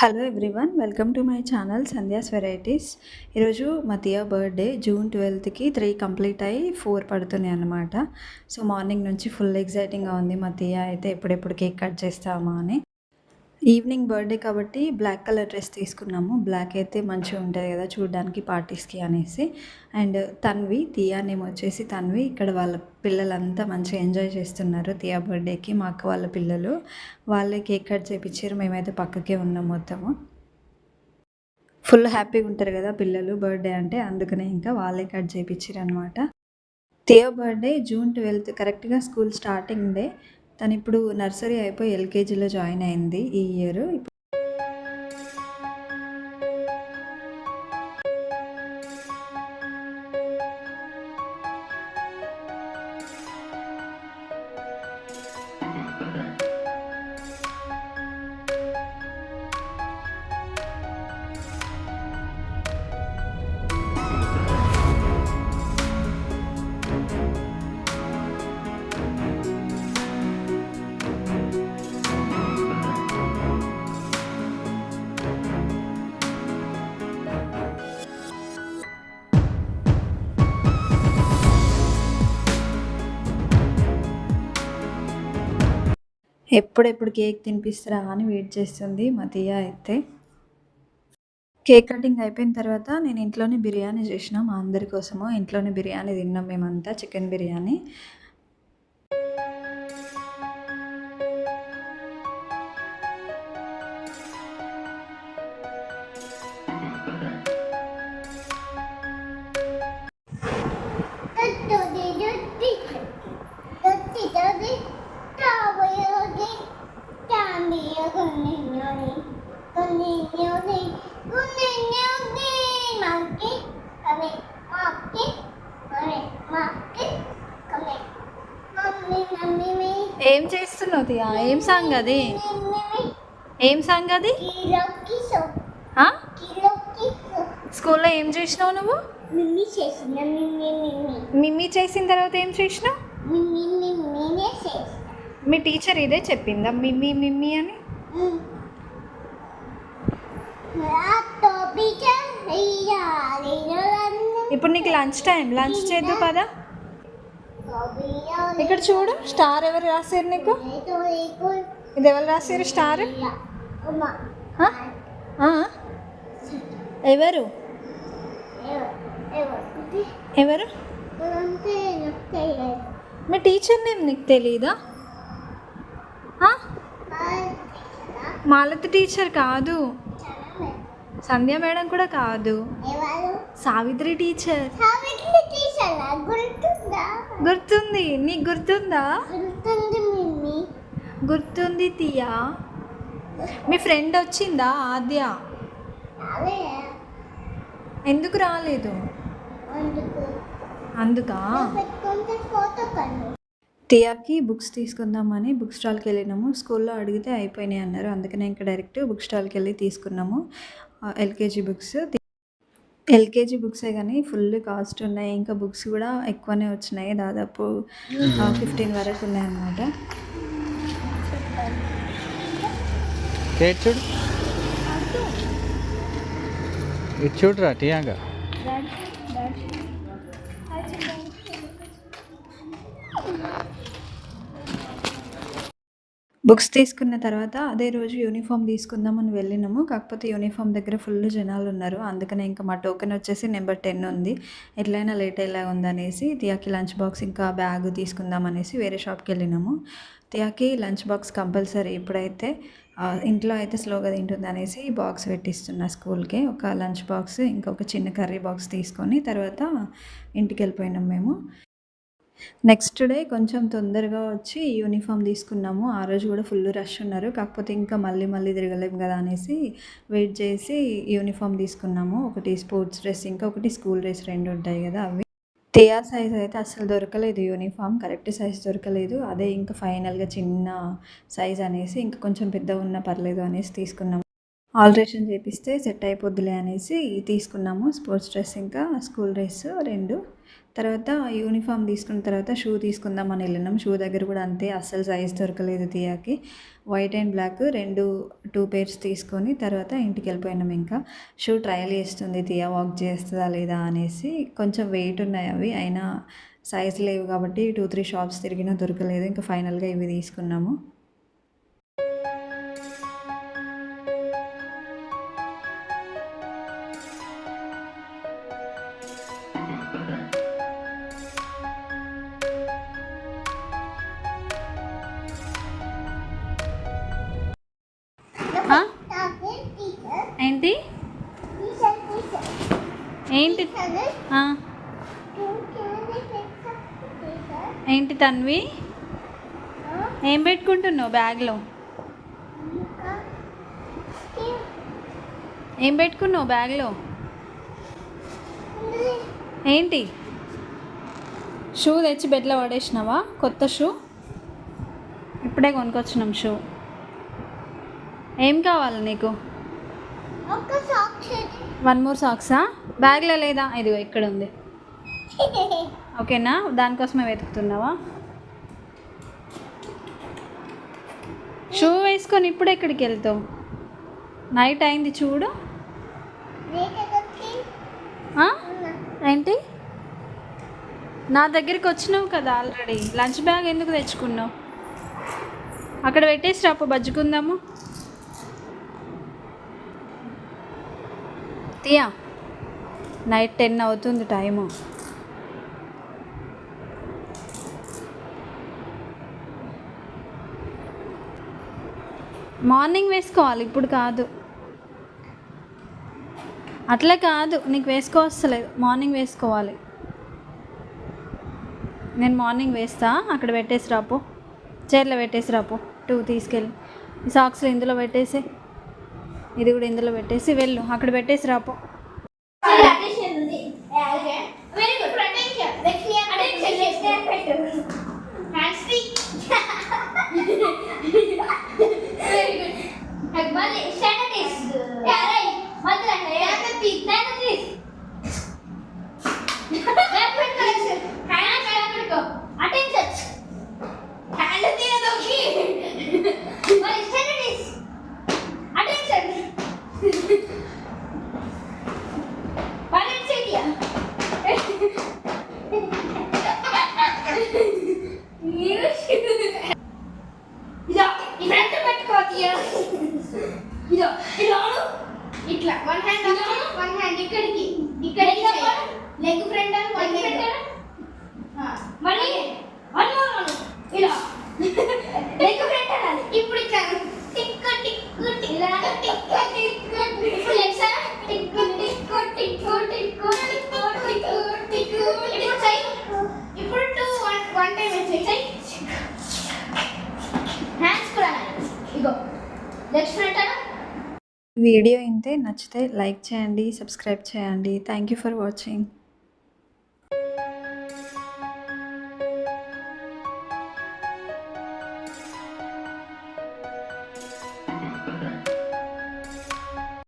Hello everyone welcome to my channel Sandhya's varieties ఈరోజు Matia birthday June ట్వెల్త్కి three complete అయ్యి four పడుతున్నాయి అన్నమాట. సో మార్నింగ్ నుంచి ఫుల్ ఎగ్జైటింగ్గా ఉంది మతియా. అయితే ఎప్పుడెప్పుడు కేక్ కట్ చేస్తామా అని. ఈవినింగ్ బర్త్డే కాబట్టి బ్లాక్ కలర్ డ్రెస్ తీసుకున్నాము. బ్లాక్ అయితే మంచిగా ఉంటుంది కదా చూడడానికి పార్టీస్కి అనేసి. అండ్ తన్వి తియా నేమ్ వచ్చేసి తన్వి. ఇక్కడ వాళ్ళ పిల్లలంతా మంచిగా ఎంజాయ్ చేస్తున్నారు తియా బర్త్డేకి మా అక్క వాళ్ళ పిల్లలు. వాళ్ళే కేక్ కట్ చేయించారు మేమైతే పక్కకే ఉన్నాం మొత్తము. ఫుల్ హ్యాపీగా ఉంటారు కదా పిల్లలు బర్త్డే అంటే అందుకనే ఇంకా వాళ్ళే కట్ చేయించారు అనమాట తియా బర్త్డే జూన్ ట్వెల్త్ కరెక్ట్గా స్కూల్ స్టార్టింగ్ డే. తను ఇప్పుడు నర్సరీ అయిపోయి ఎల్కేజీలో జాయిన్ అయింది ఈ ఇయర్. ఎప్పుడెప్పుడు కేక్ తినిపిస్తారా అని వెయిట్ చేస్తుంది మా అయితే. కేక్ కటింగ్ అయిపోయిన తర్వాత నేను ఇంట్లోనే బిర్యానీ చేసిన మా అందరి కోసము. ఇంట్లోనే బిర్యానీ తిన్నాం మేమంతా చికెన్ బిర్యానీ. ఏం చేస్తున్నావు ఏం సాంగ్ అది? ఏం సాంగ్ అది? స్కూల్లో ఏం చేసినావు నువ్వు? మిమ్మీ చేసిన తర్వాత ఏం చేసినావు? మీ టీచర్ ఇదే చెప్పిందా? మిమ్మీ మిమ్మీ అని? ఇప్పుడు నీకు లంచ్ టైం. లంచ్ చేద్దు పదా. ఇక్కడ చూడు స్టార్ ఎవరు రాశారు నీకు? ఇది ఎవరు రాశారు స్టార్? ఎవరు? ఎవరు? మీ టీచర్ నేమ్ నీకు తెలీదా? మాలతి టీచర్ కాదు. సంధ్య మేడం కూడా కాదు. సావిత్రి టీచర్. గుర్తుందా? నీకు గుర్తుందా? గుర్తుంది తియా. మీ ఫ్రెండ్ వచ్చిందా ఆద్య? ఎందుకు రాలేదు? అందుకు. తియాకి బుక్స్ తీసుకుందామని బుక్ స్టాల్కి వెళ్ళినాము. స్కూల్లో అడిగితే అయిపోయినాయి అన్నారు. అందుకనే ఇంకా డైరెక్ట్ బుక్ స్టాల్కి వెళ్ళి తీసుకున్నాము. LKG books. ఎల్కేజీ బుక్సే కానీ ఫుల్ కాస్ట్ ఉన్నాయి. ఇంకా బుక్స్ కూడా ఎక్కువనే వచ్చినాయి. దాదాపు ఫిఫ్టీన్ వరకు ఉన్నాయి అన్నమాట కేట్ చూడు? ఇటు చూడరా టీయాగా బుక్స్ తీసుకున్న తర్వాత అదే రోజు యూనిఫామ్ తీసుకుందామని వెళ్ళినాము. కాకపోతే యూనిఫామ్ దగ్గర ఫుల్ జనాలు ఉన్నారు. అందుకనే ఇంకా మా టోకెన్ వచ్చేసి నెంబర్ టెన్ ఉంది. ఎట్లయినా లేట్ అయ్యేలా ఉందనేసి తియాకి లంచ్ బాక్స్ ఇంకా బ్యాగ్ తీసుకుందాం అనేసి వేరే షాప్కి వెళ్ళినాము. తియాకి లంచ్ బాక్స్ కంపల్సరీ ఇప్పుడైతే ఇంట్లో అయితే స్లోగా తింటుంది అనేసి బాక్స్ పెట్టిస్తున్నా స్కూల్కి. ఒక లంచ్ బాక్స్ ఇంకొక చిన్న కర్రీ బాక్స్ తీసుకొని తర్వాత ఇంటికి వెళ్ళిపోయినాం మేము. నెక్స్ట్ డే కొంచెం తొందరగా వచ్చి యూనిఫామ్ తీసుకున్నాము. ఆ రోజు కూడా ఫుల్ రష్ ఉన్నారు. కాకపోతే ఇంకా మళ్ళీ మళ్ళీ తిరగలేం కదా అనేసి వెయిట్ చేసి యూనిఫామ్ తీసుకున్నాము. ఒకటి స్పోర్ట్స్ డ్రెస్ ఇంకా ఒకటి స్కూల్ డ్రెస్ రెండు ఉంటాయి కదా అవి. తియా సైజ్ అయితే అసలు దొరకలేదు యూనిఫామ్ కరెక్ట్ సైజ్ దొరకలేదు. అదే ఇంకా ఫైనల్గా చిన్న సైజ్ అనేసి ఇంకా కొంచెం పెద్ద ఉన్న పర్లేదు అనేసి తీసుకున్నాము. ఆల్ట్రేషన్ చేపిస్తే సెట్ అయిపోద్దులే అనేసి తీసుకున్నాము. స్పోర్ట్స్ డ్రెస్ ఇంకా స్కూల్ డ్రెస్ రెండు. తర్వాత యూనిఫామ్ తీసుకున్న తర్వాత షూ తీసుకుందామని వెళ్ళినాం. షూ దగ్గర కూడా అంతే అస్సలు సైజ్ దొరకలేదు తీయాకి. వైట్ అండ్ బ్లాక్ రెండు టూ పేర్స్ తీసుకొని తర్వాత ఇంటికి వెళ్ళిపోయినాం ఇంకా. షూ ట్రయల్ చేస్తుంది తీయా వాక్ చేస్తుందా లేదా అనేసి కొంచెం వెయిట్ ఉన్నాయి అవి. అయినా సైజ్ లేవు కాబట్టి టూ త్రీ షాప్స్ తిరిగినా దొరకలేదు. ఇంకా ఫైనల్గా ఇవి తీసుకున్నాము. ఏంటి తన్వి? ఏం పెట్టుకుంటున్నావు బ్యాగ్లో? ఏం పెట్టుకున్నావు బ్యాగ్లో? ఏంటి? షూ తెచ్చి బెడ్లో పడేసినావా? కొత్త షూ? ఇప్పుడే కొనుక్కొచ్చినాం షూ. ఏం కావాలి నీకు? ఒక వన్ మోర్ సాక్సా బ్యాగ్లో లేదా? ఇదిగో ఇక్కడ ఉంది. ఓకేనా? దానికోసమే వెతుకుతున్నావా? షూ వేసుకొని ఇప్పుడు ఎక్కడికి వెళ్తావు. నైట్ అయింది చూడు. ఏంటి? నా దగ్గరికి వచ్చినావు కదా ఆల్రెడీ లంచ్ బ్యాగ్ ఎందుకు తెచ్చుకున్నావు? అక్కడ పెట్టేసి రాపు బజ్జుకుందాము తీయా నైట్ టెన్ అవుతుంది టైము. మార్నింగ్ వేసుకోవాలి ఇప్పుడు కాదు. అట్లా కాదు నీకు వేసుకోవస్తలేదు మార్నింగ్ వేసుకోవాలి. నేను మార్నింగ్ వేస్తా అక్కడ పెట్టేసి రాపు. చైర్లో పెట్టేసి రాపు. టూ తీసుకెళ్ళి. సాక్స్ సాక్స్లు ఇందులో పెట్టేసి. ఇది కూడా ఇందులో పెట్టేసి వెళ్ళు. అక్కడ పెట్టేసి రాపో. వీడియో ఇంతే నచ్చితే లైక్ చేయండి సబ్స్క్రైబ్ చేయండి. Thank you for watching